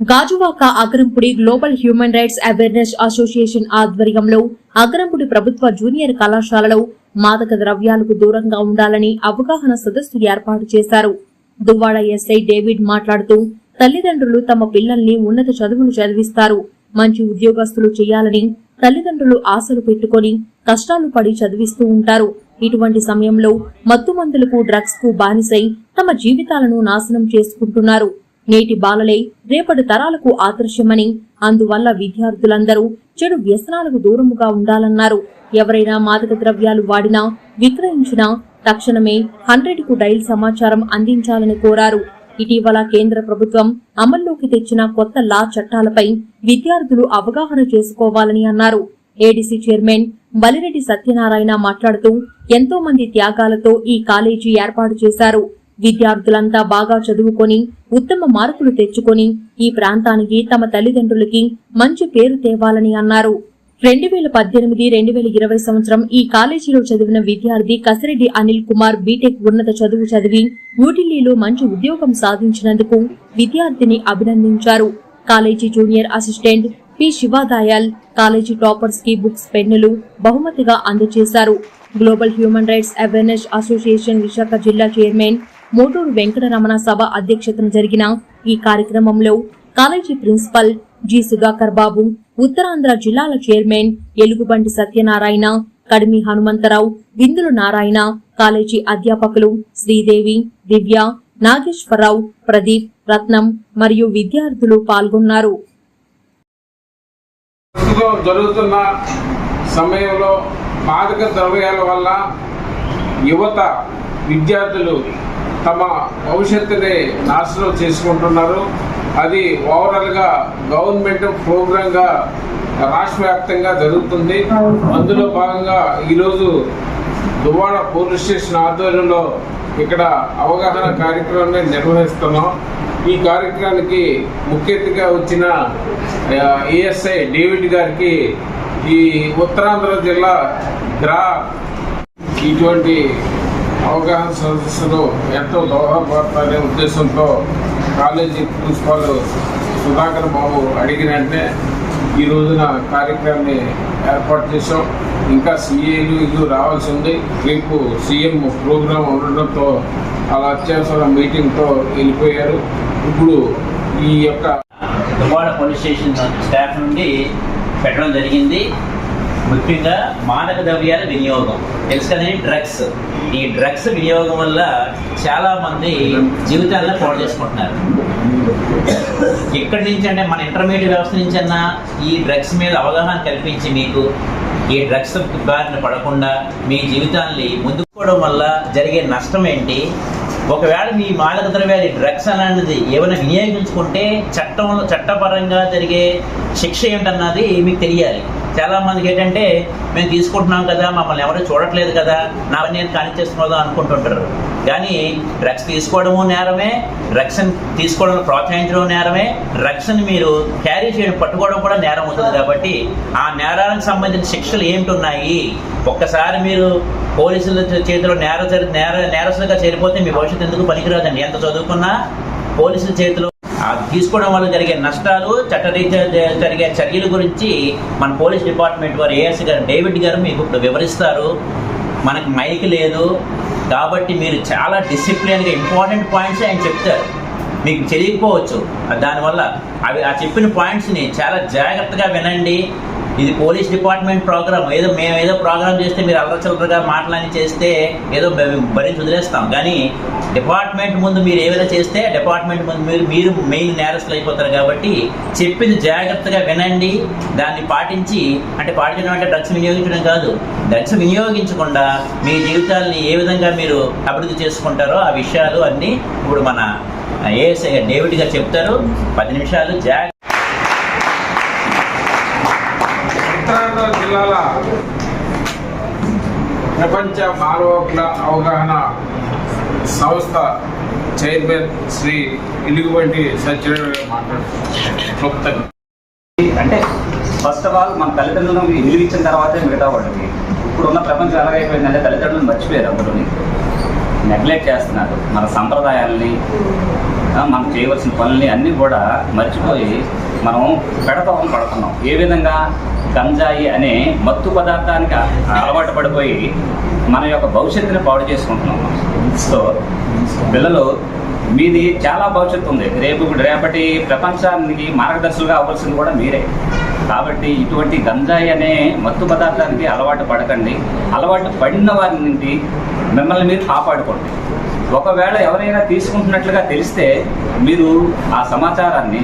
Gajuwaka Agarampudi global human rights awareness association ఆధ్వర్యంలో అగరంపుడి ప్రభుత్వ junior కళాశాలలో మాదక ద్రవ్యాలకు దూరంగా ఉండాలని అవగాహన సదస్సు ఏర్పాటు చేశారు. దువ్వాడ ఎస్ఐ డేవిడ్ మాట్లాడుతూ తల్లిదండ్రులు తమ పిల్లల్ని ఉన్నత చదువులు చదివిస్తారు. మంచి ఉద్యోగస్తులు చేయాలని తల్లిదండ్రులు ఆశలు పెట్టుకొని కష్టాలు పడి చదివిస్తూ ఉంటారు. ఇటువంటి సమయంలో మత్తు మందులకు డ్రగ్స్కు బానిసై తమ జీవితాలను నాశనం చేసుకుంటున్నారు. నేటి బాలలే రేపటి తరాలకు ఆదర్శమని. అందువల్ల విద్యార్థులందరూ చెడు వ్యసనాలకు దూరముగా ఉండాలన్నారు. ఎవరైనా మాదక ద్రవ్యాలు వాడినా విక్రయించినా తక్షణమే హండ్రెడ్కు డైల్ సమాచారం అందించాలని కోరారు. ఇటీవల కేంద్ర ప్రభుత్వం అమల్లోకి తెచ్చిన కొత్త లా చట్టాలపై విద్యార్థులు అవగాహన చేసుకోవాలని అన్నారు. ఏడీసీ చైర్మన్ బలిరెడ్డి సత్యనారాయణ మాట్లాడుతూ ఎంతో మంది త్యాగాలతో ఈ కాలేజీ ఏర్పాటు చేశారు. విద్యార్థులంతా బాగా చదువుకొని ఉత్తమ మార్కులు తెచ్చుకొని ఈ ప్రాంతానికి తమ తల్లిదండ్రులకి మంచి పేరు తేవాలని అన్నారు. రెండు వేల పద్దెనిమిది రెండు వేల ఇరవై సంవత్సరం ఈ కాలేజీలో చదివిన విద్యార్థి కసిరెడ్డి అనిల్ కుమార్ బీటెక్ ఉన్నత చదువు చదివి న్యూఢిల్లీలో మంచి ఉద్యోగం సాధించినందుకు విద్యార్థిని అభినందించారు. College junior assistant P Shivadayal college టాపర్స్కి books పెన్నులు బహుమతిగా అందజేశారు. Global human rights awareness association Visakha జిల్లా చైర్మన్ మోటూరు వెంకటరమణ సభ అధ్యక్షతన జరిగిన ఈ కార్యక్రమంలో college principal G Sudhakar Babu Uttarandhra జిల్లాల చైర్మన్ ఎలుగుబంటి సత్యనారాయణ కడిమి హనుమంతరావు విందులు నారాయణ కాలేజీ అధ్యాపకులు శ్రీదేవి దివ్య నాగేశ్వరరావు ప్రదీప్ రత్నం మరియు విద్యార్థులు పాల్గొన్నారు. జరుగుతున్న సమయంలో మాదక ద్రవ్యాల వల్ల యువత విద్యార్థులు తమ భవిష్యత్తుని నాశనం చేసుకుంటున్నారు. అది ఓవరాల్గా గవర్నమెంట్ ప్రోగ్రాంగా రాష్ట్ర వ్యాప్తంగా జరుగుతుంది. అందులో భాగంగా ఈరోజు దువ్వాడ పోలీస్ స్టేషన్ ఆధ్వర్యంలో ఇక్కడ అవగాహన కార్యక్రమాన్ని నిర్వహిస్తున్నాం. ఈ కార్యక్రమానికి ముఖ్య అతిథిగా వచ్చిన ఏఎస్ఐ డేవిడ్ గారికి ఈ ఉత్తరాంధ్ర జిల్లా గ్రా ఇటువంటి అవగాహన సదస్సులు ఎంతో దోహదపడతారనే ఉద్దేశంతో కాలేజీ ప్రిన్సిపాల్ సుధాకర్ బాబు అడిగిన వెంటనే ఈ రోజున కార్యక్రమాన్ని ఏర్పాటు చేశాం. ఇంకా సీఏలు ఇల్లు రావాల్సి ఉంది. రేపు సీఎం ప్రోగ్రాం ఉండడంతో అలా అత్యవసర మీటింగ్తో వెళ్ళిపోయారు. ఇప్పుడు ఈ యొక్క దువ్వాడ పోలీస్ స్టేషన్ స్టాఫ్ నుండి పెట్టడం జరిగింది. ముఖ్యంగా మాదక ద్రవ్యాల వినియోగం. తెలుసు కదండి డ్రగ్స్. ఈ డ్రగ్స్ వినియోగం వల్ల చాలా మంది జీవితాలను పాడు చేసుకుంటున్నారు. ఎక్కడి నుంచి అంటే మన ఇంటర్మీడియట్ వ్యవస్థ నుంచి అన్నా ఈ డ్రగ్స్ మీద అవగాహన కల్పించి మీకు ఈ డ్రగ్స్ బారిన పడకుండా మీ జీవితాన్ని ముందుకోవడం వల్ల జరిగే నష్టం ఏంటి? ఒకవేళ మీ మాదక ద్రవ్యాలు డ్రగ్స్ అనేది ఏమైనా వినియోగించుకుంటే చట్టంలో చట్టపరంగా జరిగే శిక్ష ఏంటన్నది మీకు తెలియాలి. చాలా మందికి ఏంటంటే మేము తీసుకుంటున్నాం కదా మమ్మల్ని ఎవరు చూడట్లేదు కదా నా నేను కానిచ్చేస్తున్నదో అనుకుంటుంటారు. కానీ డ్రగ్స్ తీసుకోవడము నేరమే డ్రగ్స్ని తీసుకోవడం ప్రోత్సహించడం నేరమే డ్రగ్స్ని మీరు క్యారీ చేయడం పట్టుకోవడం కూడా నేరం అవుతుంది కాబట్టి ఆ నేరాలకు సంబంధించిన శిక్షలు ఏమిటి ఉన్నాయి ఒక్కసారి మీరు పోలీసుల చేతిలో నేర నేర నేరస్తులుగా చేరిపోతే మీ భవిష్యత్తు ఎందుకు పనికిరాదండి? ఎంత చదువుకున్నా పోలీసుల చేతిలో తీసుకోవడం వల్ల జరిగే నష్టాలు చట్టరీత్యా జరిగే చర్యల గురించి మన పోలీస్ డిపార్ట్మెంట్ వారు ఏఎస్ గారు డేవిడ్ గారు మీకు ఇప్పుడు వివరిస్తారు. మనకు మైక్ లేదు. కాబట్టి మీరు చాలా డిసిప్లిన్గా ఇంపార్టెంట్ పాయింట్స్ ఆయన చెప్తారు. మీకు తెలియకపోవచ్చు. దానివల్ల అవి ఆ చెప్పిన పాయింట్స్ని చాలా జాగ్రత్తగా వినండి. ఇది పోలీస్ డిపార్ట్మెంట్ ప్రోగ్రామ్. ఏదో మేము ఏదో ప్రోగ్రామ్ చేస్తే మీరు అల్లచల్లరగా మాటలని చేస్తే ఏదో బ- భరించి వదిలేస్తాం. కానీ డిపార్ట్మెంట్ ముందు మీరు ఏమైనా చేస్తే డిపార్ట్మెంట్ ముందు మీరు మీరు మెయిన్ నేరస్తులు అయిపోతారు కాబట్టి చెప్పింది జాగ్రత్తగా వినండి. దాన్ని పాటించి అంటే పాటించడం అంటే డ్రగ్స్ వినియోగించడం కాదు. డ్రగ్స్ వినియోగించకుండా మీ జీవితాల్ని ఏ విధంగా మీరు అభివృద్ధి చేసుకుంటారో ఆ విషయాలు అన్నీ ఇప్పుడు మన ఏఎస్ఐ డేవిడ్ గారు చెప్తారు. పది నిమిషాలు జాగ్రత్త. ఉత్తరాంధ్ర జిల్లాల ప్రపంచ మానవ హక్కుల అవగాహన సంస్థ చైర్మన్ శ్రీ ఇలుగుబంటి సత్యనారాయణ మాట్లాడుతున్నారు. అంటే ఫస్ట్ ఆఫ్ ఆల్ మన తల్లిదండ్రులను విలువించిన తర్వాతే మిగతా వాళ్ళకి. ఇప్పుడున్న ప్రపంచం ఎలాగైపోయిందంటే తల్లిదండ్రులను మర్చిపోయారు అందరూని నెగ్లెక్ట్ చేస్తున్నారు. మన సంప్రదాయాల్ని ఆ, మనం చేయవలసిన పనుల్ని అన్నీ కూడా మర్చిపోయి మనం పెడతాం పడుతున్నాం. ఏ విధంగా గంజాయి అనే మత్తు పదార్థానికి అలవాటు పడిపోయి మన యొక్క భవిష్యత్తుని పాడు చేసుకుంటున్నాం సో పిల్లలు మీది చాలా భవిష్యత్తు ఉంది. రేపు రేపటి ప్రపంచానికి మార్గదర్శులుగా అవ్వాల్సింది కూడా మీరే. కాబట్టి ఇటువంటి గంజాయి అనే మత్తు పదార్థానికి అలవాటు పడకండి. అలవాటు పడిన వారి నుండి మిమ్మల్ని మీరు కాపాడుకోండి. ఒకవేళ ఎవరైనా తీసుకుంటున్నట్లుగా తెలిస్తే మీరు ఆ సమాచారాన్ని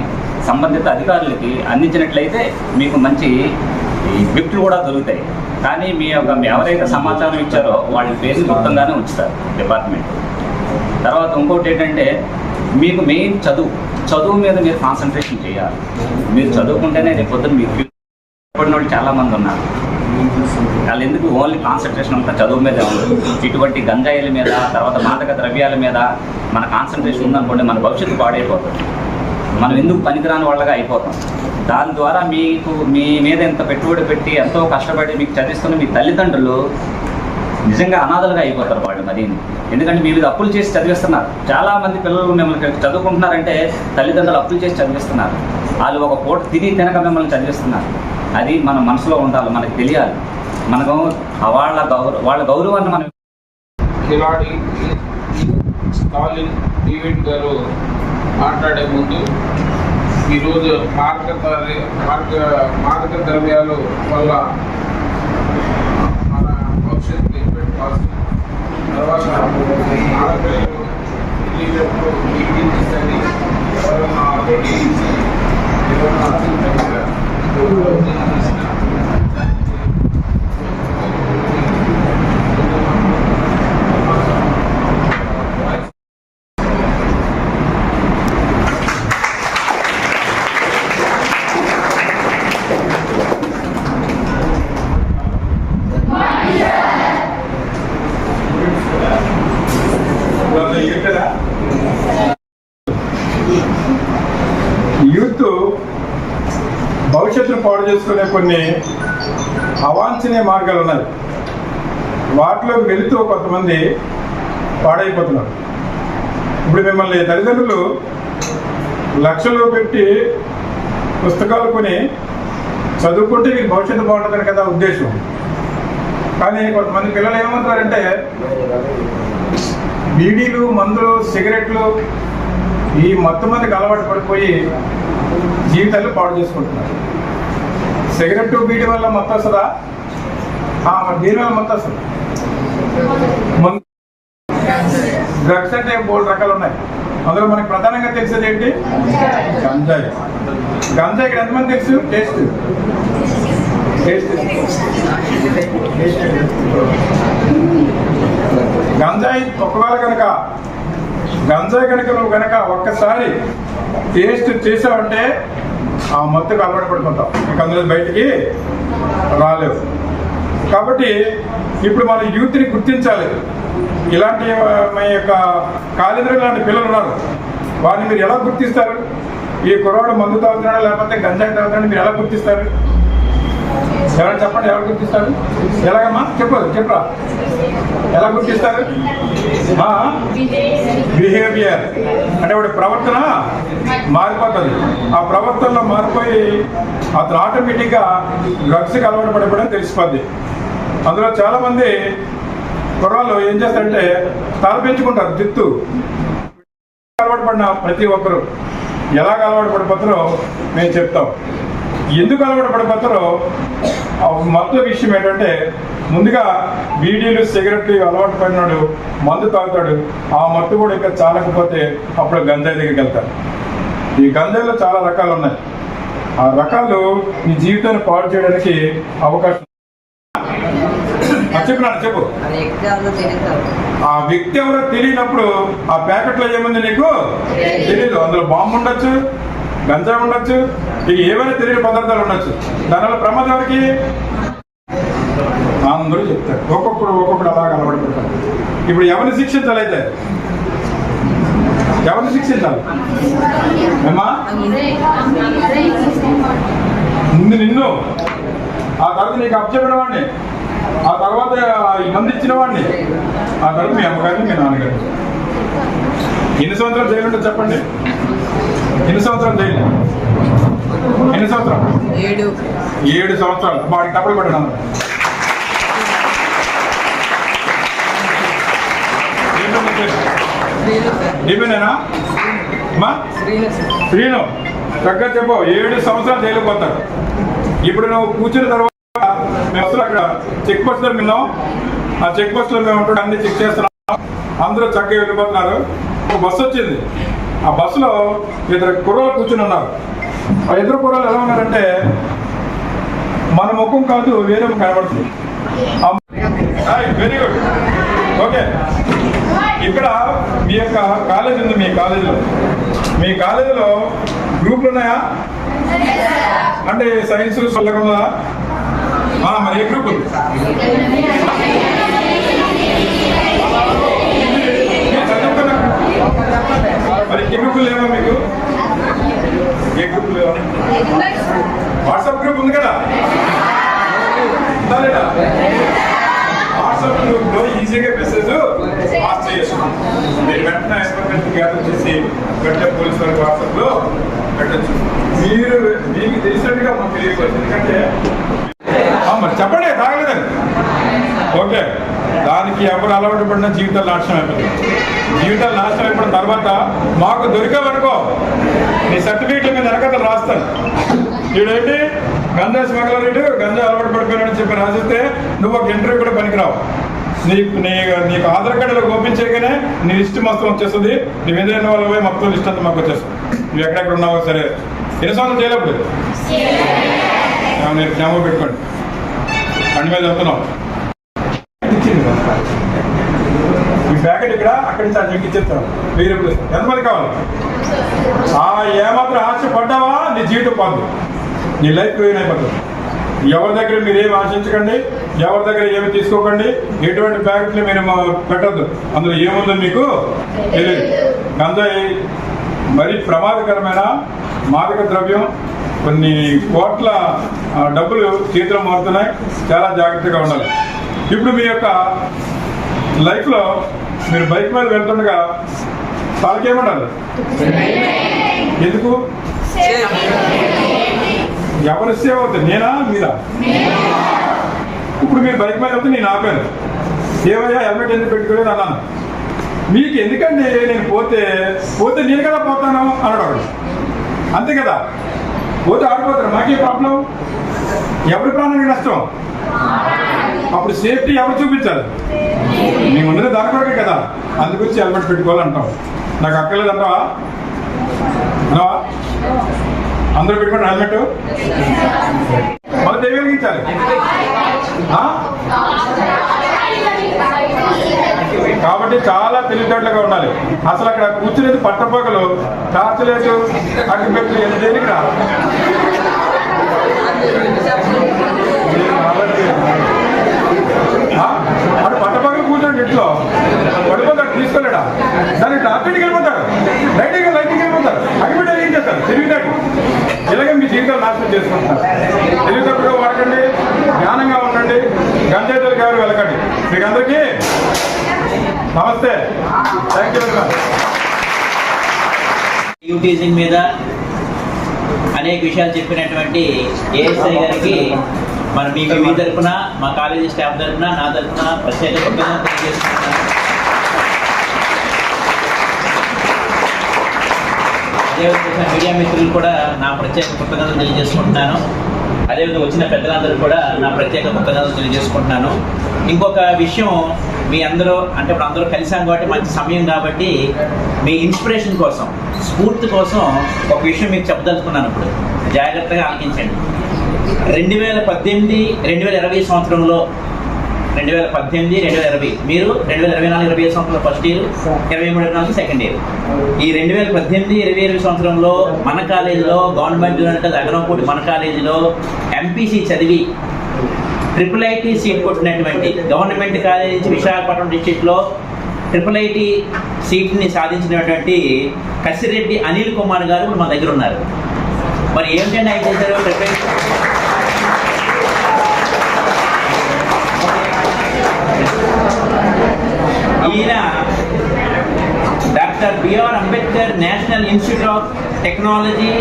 సంబంధిత అధికారులకి అందించినట్లయితే మీకు మంచి గిఫ్ట్లు కూడా దొరుకుతాయి. కానీ మీ యొక్క ఎవరైతే సమాచారం ఇచ్చారో వాళ్ళ పేరు మొత్తంగానే ఉంచుతారు డిపార్ట్మెంట్. తర్వాత ఇంకోటి ఏంటంటే మీకు మెయిన్ చదువు చదువు మీద మీరు కాన్సన్ట్రేషన్ చేయాలి. మీరు చదువుకుంటేనే రేపు పొద్దున మీకు పడిన వాళ్ళు చాలామంది ఉన్నారు. వాళ్ళు ఎందుకు ఓన్లీ కాన్సన్ట్రేషన్ అంతా చదువు మీద ఉంది ఇటువంటి గంజాయిల మీద తర్వాత మాదక ద్రవ్యాల మీద మన కాన్సన్ట్రేషన్ ఉందనుకోండి మన భవిష్యత్తు పాడైపోతుంది. మనం ఎందుకు పనికిరాని వాళ్ళగా అయిపోతాం? దాని ద్వారా మీకు మీ మీద ఎంత పెట్టుబడి పెట్టి ఎంతో కష్టపడి మీకు చదివిస్తున్న మీ తల్లిదండ్రులు నిజంగా అనాథలుగా అయిపోతారు. మరి ఎందుకంటే మీ మీద అప్పులు చేసి చదివిస్తున్నారు. చాలా మంది పిల్లలు మిమ్మల్ని చదువుకుంటున్నారంటే తల్లిదండ్రులు అప్పులు చేసి చదివిస్తున్నారు. వాళ్ళు ఒక పూట తిని తినక మిమ్మల్ని చదివిస్తున్నారు. అది మన మనసులో ఉండాలి మనకు తెలియాలి. మనకు వాళ్ళ గౌరవ వాళ్ళ గౌరవాన్ని మనం కిలాడి స్టాలిన్ డేవిడ్ గారు మాట్లాడే ముందు ఈరోజు మార్గ మార్గ మార్గ ద్రవ్యాలు వల్ల మన భవిష్యత్తు ఎఫెక్ట్ కాదు తర్వాత ఆడపిల్లలు వెళ్ళేటప్పుడు ఈటీసీ ఎవరైనా ఆర్టీసీ ఎవరైనా అత్యంతంగా యూత్ భవిష్యత్తును పాడు చేసుకునే కొన్ని అవాంఛనీయ మార్గాలు ఉన్నాయి. వాటిలో వెళుతూ కొంతమంది పాడైపోతున్నారు. ఇప్పుడు మిమ్మల్ని తల్లిదండ్రులు లక్షలు పెట్టి పుస్తకాలు కొని చదువుకుంటే మీకు భవిష్యత్తు బాగుంటుందని కదా ఉద్దేశం. కానీ కొంతమంది పిల్లలు ఏమంటారంటే బీడీలు మందులు సిగరెట్లు ఈ మొత్తం మందికి అలవాటు పడిపోయి జీవితాలు పాడు చేసుకుంటున్నారు. సిగరెట్ బీడీ వల్ల మొత్తం వస్తుందా ఆ, మరి దీని వల్ల మొత్తం వస్తుంది మందు డ్రగ్స్ అంటే మూడు రకాలు ఉన్నాయి. అందులో మనకి ప్రధానంగా తెలిసేది ఏంటి? గంజాయి. గంజాయి ఇక్కడ ఎంతమంది తెలుసు? టేస్ట్. టేస్ట్. గంజాయి ఒకవేళ కనుక. గంజాయి కనుక నువ్వు కనుక ఒక్కసారి టేస్ట్ చేసావంటే ఆ మత్తుకు అలవాటు పడుకుంటాం ఇంకా అందులో బయటికి రాలేవు కాబట్టి ఇప్పుడు మన యూత్ని గుర్తించాలి. ఇలాంటి మా యొక్క కాలింద్రులు లాంటి పిల్లలు ఉన్నారు. వారిని మీరు ఎలా గుర్తిస్తారు? ఈ కుర్రాడు మందు తాగుతున్నాడా లేకపోతే గంజాయి తాగుతున్నాడు మీరు ఎలా గుర్తిస్తారు? ఎవరైనా చెప్పండి ఎవరు గుర్తిస్తారు? ఎలాగమ్మా? చెప్పు చెప్పరా ఎలా గుర్తిస్తారు? బిహేవియర్. అంటే వాడి ప్రవర్తన మారిపోతుంది. ఆ ప్రవర్తనలో మారిపోయి అతను ఆటోమేటిక్గా డ్రగ్స్కి అలవాటు పడిపోవడం తెలిసిపోద్ది. అందులో చాలామంది కుర్రాళ్ళు ఏం చేస్తారంటే తల పెంచుకుంటారు జిత్తు అలవాటు పడిన ప్రతి ఒక్కరు ఎలాగ అలవాటు పడిపోతారో మేము చెప్తాం. ఎందుకు అలవాటు పడిపోతారో మొత్తం విషయం ఏంటంటే ముందుగా బీడీలు సిగరెట్లు అలవాటు పడినాడు మందు తాగుతాడు. ఆ మత్తు కూడా ఇంకా చాలకపోతే అప్పుడు గంజాయి దగ్గరికి వెళ్తారు ఈ గంజాయిలో చాలా రకాలు ఉన్నాయి. ఆ రకాలు నీ జీవితాన్ని పాడు చేయడానికి అవకాశం ఆ, చెప్పు నాన్న ఆ వ్యక్తి ఎవరో తెలియనప్పుడు ఆ ప్యాకెట్లో ఏముంది నీకు? తెలియదు. అందులో బాంబు ఉండొచ్చు గంజా ఉండొచ్చు ఇక ఏమైనా తెలియని పదార్థాలు ఉండొచ్చు. దానివల్ల ప్రమాదం ఎవరికి? అందరూ చెప్తారు. ఒక్కొక్కడు ఒక్కొక్కడు అలా కనబడిపోతారు ఇప్పుడు ఎవరిని శిక్షించాలి అయితే? ఎవరిని శిక్షించాలి? ఏమా ముందు నిన్ను. ఆ తర్వాత నీకు అప్పచెప్పిన వాడిని ఆ తర్వాత ఈ మంది ఇచ్చిన వాడిని ఆ తర్వాత మీ అమ్మగారిని మీ నాన్నగారిని. ఎన్ని సంవత్సరాలు జైలు ఉంటుంది చెప్పండి? ఎన్ని సంవత్సరాలు జైలు? ఎన్ని సంవత్సరాలు? ఏడు. ఏడు సంవత్సరాలు. వాడికి తప్పలు పెట్టడం అమ్మా శ్రీను చక్కగా చెప్పు. ఏడు సంవత్సరాలు జైలుకి పోతాడు ఇప్పుడు నువ్వు కూర్చున్న తర్వాత మేము అసలు అక్కడ. చెక్ పోస్ట్లో విన్నాం ఆ చెక్ పోస్ట్లో మేము అన్ని చెక్ చేస్తున్నాం. అందరూ చక్కగా వెళ్ళిపోతున్నారు. ఒక బస్సు వచ్చింది. ఆ బస్సులో ఇద్దరు కుర్రలు కూర్చుని ఉన్నారు. ఆ ఇద్దరు కుర్రలు ఎలా ఉన్నారంటే మన ముఖం కాదు వేరే కనబడుతుంది. వెరీ గుడ్ ఓకే ఇక్కడ మీ యొక్క కాలేజ్ ఉంది మీ కాలేజీలో మీ కాలేజీలో గ్రూపులు ఉన్నాయా? అంటే సైన్స్ సొల్లగా ఉందా మరి ఏ గ్రూప్ మరి గ్రూపులు లేవా మీకు? ఏ గ్రూప్ లేవా వాట్సాప్ గ్రూప్ ఉంది కదా? లేదా? వాట్సాప్ గ్రూప్లో ఈజీగా మెసేజ్ పాస్ చేయొచ్చు. మీరు వెంటనే ఇన్ఫర్మేషన్ గ్యాదర్ చేసి వెంటనే పోలీస్ వారికి వాట్సాప్లో పెట్టచ్చు. మీరు మీకు తెలిసినట్టుగా మాకు తెలియకపోవచ్చు ఎందుకంటే మరి చెప్పండి తాగలేదండి. ఓకే. దానికి ఎవరు అలవాటు పడిన జీవితాలు నాశనం అయిపోతుంది. జీవితాలు నాశనం అయిపోయిన తర్వాత మాకు దొరికామనుకో నీ సర్టిఫికేట్ల మీద వెనకతలు రాస్తాను. వీడేంటి గంజా స్మగ్లర్ వీడు గంజా అలవాటు పడిపోయినాడని చెప్పి రాసిస్తే నువ్వు ఒక ఇంటర్వ్యూ కూడా పనికిరావు. నీకు నీ నీకు ఆధార్ కార్డులో ఓపించగానే నీ లిస్ట్ మొత్తం వచ్చేస్తుంది. నువ్వు ఏదైనా వాళ్ళు మొత్తం లిస్ట్ అంతా మాకు వచ్చేస్తుంది. నువ్వు ఎక్కడెక్కడ ఉన్నావో సరే. ఎన్ని సంవత్సరాలు చేయలేప్పుడు నేను జ్ఞాపకం పెట్టుకోండి. బండి మీద వెళ్తున్నాం. ఇచ్చింది ఈ ప్యాకెట్ ఇక్కడ అక్కడి నుంచి ఆ చెక్ మీరు ఎంతమంది కావాలి? ఆ ఏమాత్రం ఆశ పడ్డావా నీ జీవితం పాదు నీ లైఫ్ రూయిన్ అయిపోతుంది? ఎవరి దగ్గర మీరు ఏమి ఆశించకండి ఎవరి దగ్గర ఏమి తీసుకోకండి ఎటువంటి ప్యాకెట్లు మీరు పెట్టద్దు. అందులో ఏముందో మీకు తెలియదు. గంజాయి మరి ప్రమాదకరమైన మాదక ద్రవ్యం కొన్ని కోట్ల డబ్బులు చేతిలో మారుతున్నాయి. చాలా జాగ్రత్తగా ఉండాలి. ఇప్పుడు మీ యొక్క లైఫ్లో మీరు బైక్ మీద వెళ్తుండగా తలకేమండాలి ఎందుకు? ఎవరి సేవ అవుతుంది నేనా? మీరా? ఇప్పుడు మీరు బైక్ మీద వెళ్తే నేను ఆపాను. ఏవయ్యా హెల్మెట్ ఎందుకు పెట్టుకోలేదు అన్నాను. మీకు ఎందుకండి నేను పోతే? పోతే నేను కదా పోతాను అన్నాడు అంతే కదా? పోతే ఆడిపోతారు. మాకే ప్రాబ్లం ఎవరి ప్రాణానికి నష్టం? అప్పుడు సేఫ్టీ ఎవరు చూపించాలి? మేము ఉన్నది దాని కొరకే కదా. అందుకొచ్చి హెల్మెట్ పెట్టుకోవాలంటాం. నాకు అక్కర్లేదు అంటావా అందరూ పెట్టుకోండి హెల్మెట్ మొదటి ఏం వెలిగించాలి. కాబట్టి చాలా తెలివితేటలుగా ఉండాలి. అసలు అక్కడ కూర్చునేది పట్టపగలు టార్చలేదు అక్కడ పెట్టి దేనికి రా ఆ? అటు పట్టపగలు కూర్చోండి ఇంట్లో పడిపోతాడు తీసుకోలేడా దాన్ని టాపిక్ వెళ్ళిపోతాడు. లైటింగ్ లైటింగ్ వెళ్ళిపోతారు అగ్గిపెట్టి ఏం చేస్తారు తెలివితేటలు ఇలాగే మీ జీవితాలు నాశనం చేసుకుంటారు తెలివితేటలుగా వాడకండి జ్ఞానంగా ఉండండి గంజాయితలు గారు వెళ్ళకండి. మీకు అందరికీ నమస్తే థ్యాంక్ యూ వెరీ మచ్ యూటీజింగ్ మీద అనేక విషయాలు చెప్పినటువంటి ఏఎస్ఐ గారికి మన మీ మీ తరఫున మా కాలేజీ స్టాఫ్ తరఫున నా తరఫున ప్రత్యేక కృతజ్ఞతలు తెలియజేస్తున్నాను అదేవిధంగా మీడియా మిత్రులు కూడా నా ప్రత్యేక కృతజ్ఞతలు తెలియజేసుకుంటున్నాను. అదేవిధంగా వచ్చిన పెద్దలందరూ కూడా నా ప్రత్యేక కృతజ్ఞతలు తెలియజేసుకుంటున్నాను. ఇంకొక విషయం మీ అందరూ అంటే ఇప్పుడు అందరూ కలిసాం కాబట్టి మంచి సమయం కాబట్టి మీ ఇన్స్పిరేషన్ కోసం స్ఫూర్తి కోసం ఒక విషయం మీకు చెప్పదలుచుకున్నాను ఇప్పుడు. జాగ్రత్తగా ఆలకించండి రెండు వేల పద్దెనిమిది రెండు వేల ఇరవై సంవత్సరంలో రెండు వేల పద్దెనిమిది రెండు వేల ఇరవై. మీరు రెండు వేల ఇరవై నాలుగు ఇరవై ఐదు సంవత్సరంలో ఫస్ట్ ఇయర్ ఇరవై మూడు ఇరవై నాలుగు సెకండ్ ఇయర్ ఈ రెండు వేల పద్దెనిమిది ఇరవై ఇరవై సంవత్సరంలో మన కాలేజీలో గవర్నమెంట్ యూనివర్సిటీ కాలేజ్ మన కాలేజీలో ఎంపీసీ చదివి ట్రిపుల్ ఐటీ సీట్ కొట్టినటువంటి గవర్నమెంట్ కాలేజీ విశాఖపట్నం డిస్టిక్లో ట్రిపుల్ ఐటీ సీట్ని సాధించినటువంటి కసిరెడ్డి అనిల్ కుమార్ గారు మన దగ్గర ఉన్నారు. మరి ఏంటంటే ఆయన చేశారు? ట్రిపుల్ ఈయన doctor B R Ambedkar national institute of technology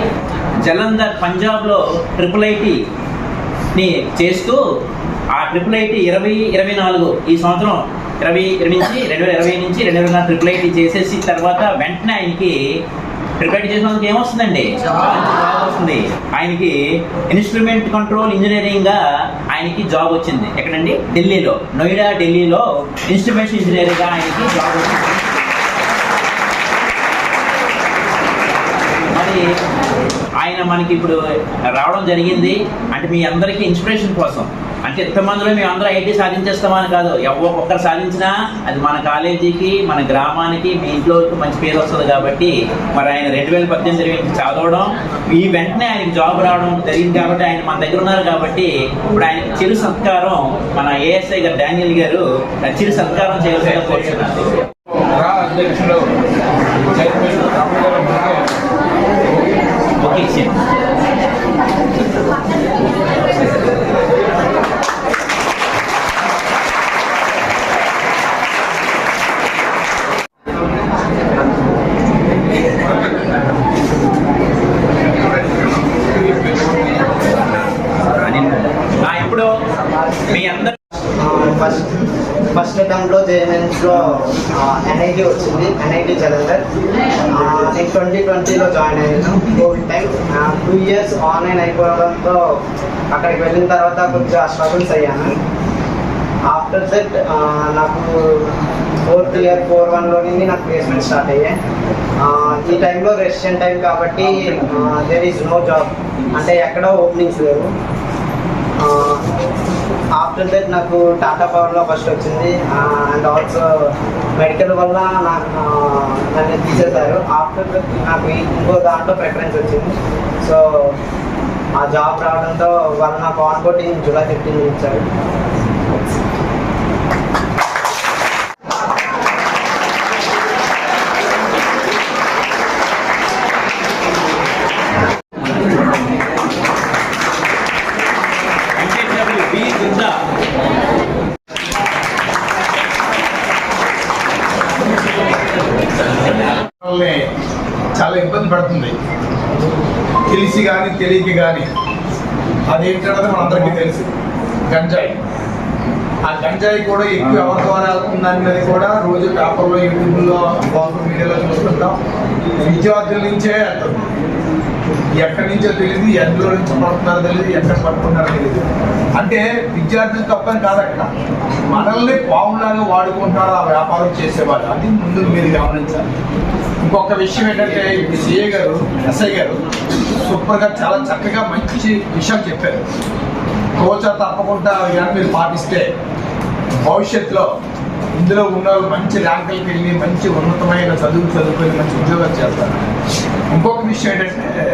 Jalandhar పంజాబ్లో ట్రిపుల్ ఐటీని చేస్తూ ఆ ట్రిపుల్ ఐటీ ఇరవై ఇరవై నాలుగు ఈ సంవత్సరం ఇరవై నుంచి రెండు వేల ఇరవై నుంచి రెండు వేల ట్రిపుల్ ఐటీ చేసేసి తర్వాత వెంటనే ఆయనకి ప్రిపేర్ చేసినందుకు ఏమొస్తుందండి? మంచి జాబ్ వస్తుంది ఆయనకి ఇన్స్ట్రుమెంట్ కంట్రోల్ ఇంజనీరింగ్గా ఆయనకి జాబ్ వచ్చింది. ఎక్కడండి? ఢిల్లీలో. నోయిడా ఢిల్లీలో ఇన్స్ట్రుమెంట్ ఇంజనీరింగ్గా ఆయనకి జాబ్ వచ్చింది. మరి ఆయన మనకి ఇప్పుడు రావడం జరిగింది. అంటే మీ అందరికీ ఇన్స్పిరేషన్ కోసం. అంటే ఎంతమందిలో మేము అందరూ ఐటీ సాధించేస్తామని కాదు. ఎవరో ఒక్కరు సాధించినా అది మన కాలేజీకి మన గ్రామానికి మీ ఇంట్లో మంచి పేరు వస్తుంది కాబట్టి మరి ఆయన రెండు వేల పద్దెనిమిది చదవడం ఈ వెంటనే ఆయనకి జాబ్ రావడం జరిగింది కాబట్టి ఆయన మన దగ్గర ఉన్నారు కాబట్టి ఇప్పుడు ఆయన చిరు సత్కారం మన ఏఎస్ఐ గారు డానియల్ గారు చిరు సత్కారం చేయాల్సిన కోరుతున్నాను ఓకే ఇచ్చేయండి. ఆ, ఇప్పుడు మీ అందరు ఫస్ట్ ఫస్ట్ అటెంప్ట్లో జేఎన్ఎన్స్లో ఎన్ఐటి వచ్చింది ఎన్ఐటి జలంధర్ నేను ట్వంటీ ట్వంటీలో జాయిన్ అయ్యాను. COVID time two years online అయిపోవడంతో అక్కడికి వెళ్ళిన తర్వాత కొంచెం స్ట్రగుల్స్ అయ్యాను. ఆఫ్టర్ దట్ నాకు ఫోర్త్ ఇయర్ ఫోర్ వన్లోనే నాకు ప్లేస్మెంట్ స్టార్ట్ అయ్యాయి. ఈ టైంలో రెసిడెంట్ టైం కాబట్టి దేర్ ఈజ్ నో జాబ్ అంటే ఎక్కడ ఓపెనింగ్స్ లేవు. ఆఫ్టర్ దట్ నాకు టాటా పవర్లో ఫస్ట్ వచ్చింది. అండ్ ఆల్సో మెడికల్ వల్ల నాకు నన్ను తీసేశారు. ఆఫ్టర్ దట్ నాకు ఇంకో దాంట్లో ప్రిఫరెన్స్ వచ్చింది. సో ఆ జాబ్ రావడంతో వాళ్ళు నాకు ఆన్ బోర్డింగ్ జూలై ఫిఫ్టీన్ ఇచ్చారు. తెలియక కానీ అదేంటన్నది మనందరికీ తెలుసు. గంజాయి. ఆ గంజాయి కూడా ఎక్కువ ఎవరి ద్వారా వెళ్తుందన్నది కూడా రోజు పేపర్లో యూట్యూబ్లో సోషల్ మీడియాలో చూస్తుంటాం. విద్యార్థుల నుంచే వెళ్తుంది ఎక్కడి నుంచో తెలియదు ఎందులో నుంచి పడుతున్నారో తెలియదు ఎక్కడ పడుతున్నారో తెలియదు అంటే విద్యార్థులు తప్పని కాదు అక్కడ. మనల్ని పావులాగా వాడుకుంటారు ఆ వ్యాపారం చేసేవాళ్ళు. అది ముందు మీరు గమనించాలి. ఇంకొక విషయం ఏంటంటే ఇప్పుడు సిఏ గారు ఎస్ఐ గారు సూపర్గా చాలా చక్కగా మంచి విషయం చెప్పారు. కోచ తప్పకుండా అవి మీరు పాటిస్తే భవిష్యత్తులో ఇందులో ఉన్న వాళ్ళు మంచి ర్యాంకులకు వెళ్ళి మంచి ఉన్నతమైన చదువులు చదువుకొని మంచి ఉద్యోగాలు చేస్తారు. ఇంకొక విషయం ఏంటంటే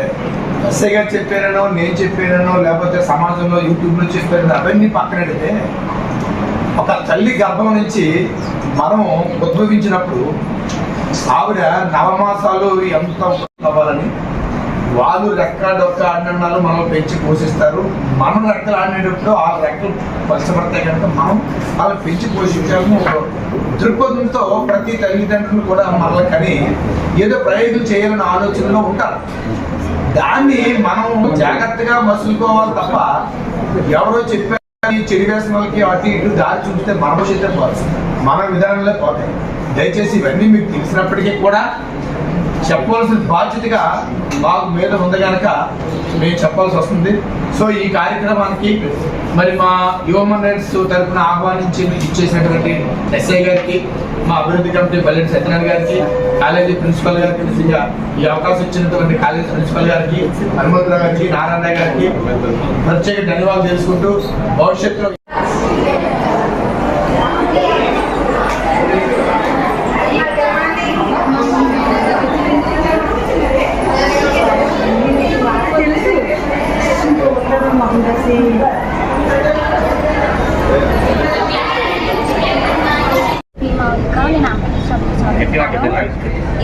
ఎస్ఐ గారు చెప్పారనో నేను చెప్పానో లేకపోతే సమాజంలో యూట్యూబ్లో చెప్పారనో అవన్నీ పక్కనడితే ఒక తల్లి గర్భం నుంచి మనం ఉద్భవించినప్పుడు ఆవిడ నవమాసాలు ఎంత అవ్వాలని వాళ్ళు రెక్క డొక్క ఆడినాలు మనం పెంచి పోషిస్తారు. మనం రెక్కలు ఆడినప్పుడు ఆ రెక్కలు పలచబడతాయి కనుక మనం వాళ్ళు పెంచి పోషించాము. దృక్పథంతో ప్రతి తల్లిదండ్రులు కూడా మనల్ని కని ఏదో ప్రయోగం చేయాలన్న ఆలోచనలో ఉంటారు. దాన్ని మనం జాగ్రత్తగా మసులుకోవాలి తప్ప ఎవరో చెప్పారు చెడు వాళ్ళకి అటు ఇటు దారి చూపిస్తే మన భవిష్యత్తు పోతుంది మన విధానంలో పోతాయి. దయచేసి ఇవన్నీ మీకు తెలిసినప్పటికీ కూడా చెప్పవలసిన బాధ్యతగా మాకు మీద ఉంది కనుక మేము చెప్పాల్సి వస్తుంది. సో ఈ కార్యక్రమానికి మరి మా హ్యూమన్ రైట్స్ తరఫున ఆహ్వానించి ఇచ్చేసినటువంటి ఎస్ఐ గారికి మా అభివృద్ధి కమిటీ బల్లెట్ సత్యనారాయణ గారికి కాలేజీ ప్రిన్సిపల్ గారికి నిజంగా ఈ అవకాశం ఇచ్చినటువంటి కాలేజీ ప్రిన్సిపల్ గారికి హనుమంతరావు గారికి నారాయణ గారికి ప్రత్యేక ధన్యవాదాలు తెలుసుకుంటూ భవిష్యత్తులో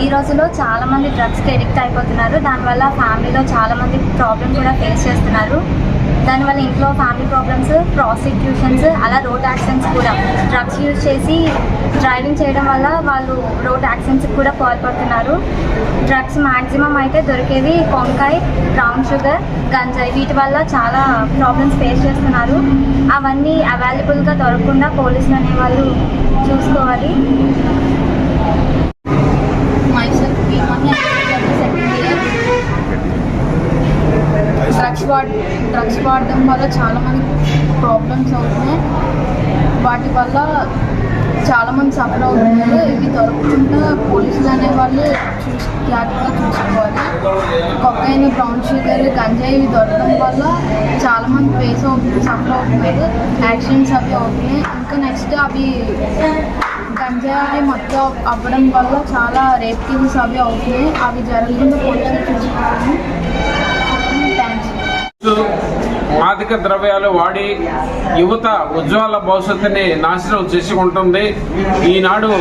ఈ రోజులో చాలా మంది డ్రగ్స్కి ఎడిక్ట్ అయిపోతున్నారు. దానివల్ల ఫ్యామిలీలో చాలా మంది ప్రాబ్లమ్ కూడా ఫేస్ చేస్తున్నారు. దానివల్ల ఇంట్లో ఫ్యామిలీ ప్రాబ్లమ్స్ ప్రాసిక్యూషన్స్ అలా రోడ్ యాక్సిడెంట్స్ కూడా. డ్రగ్స్ యూజ్ చేసి డ్రైవింగ్ చేయడం వల్ల వాళ్ళు రోడ్ యాక్సిడెంట్స్కి కూడా పాల్పడుతున్నారు. డ్రగ్స్ మ్యాక్సిమం అయితే దొరికేవి కొంకాయ్ బ్రౌన్ షుగర్ గంజాయి. వీటి వల్ల చాలా ప్రాబ్లమ్స్ ఫేస్ చేస్తున్నారు. అవన్నీ అవైలబుల్గా దొరకకుండా పోలీసులు అనేవాళ్ళు చూసుకోవాలి myself Bhimani second year drugs వాడ డ్రగ్స్ వాడడం వల్ల చాలామంది ప్రాబ్లమ్స్ అవుతున్నాయి. వాటి వల్ల చాలామంది సఫర్ అవుతున్నారు. ఇవి దొరకకుండా పోలీసులు అనేవాళ్ళు చూసి జాగ్రత్తగా చూసుకోవాలి. కొక్కైన బ్రౌన్ షుగర్ గంజాయి ఇవి దొరకడం వల్ల చాలామంది ఫేస్ అవుతుంది సఫర్ అవుతున్నారు. యాక్సిడెంట్స్ అవి అవుతున్నాయి. ఇంకా నెక్స్ట్ అవి గంజాయి మొత్తం అవ్వడం వల్ల చాలా రేప్ కేసెస్ అవి అవుతున్నాయి. అవి జరగకుండా పోలీసులు చూసుకోవాలి. మాదిక ద్రవ్యాలు వాడి యువత ఉజ్వల భవిష్యత్తుని నాశనం చేసుకుంటుంది ఈనాడు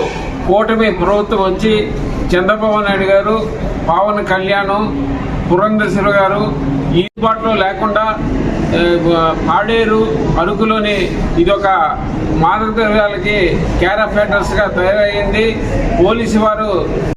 కూటమి ప్రభుత్వం వచ్చి చంద్రబాబు నాయుడు గారు పవన్ కళ్యాణ్ పురంధేశ్వర గారు ఈ లేకుండా పాడేరు అరకులోని ఇదొక మాదక ద్రవ్యాలకి క్యారా గా తయారయ్యింది పోలీసు వారు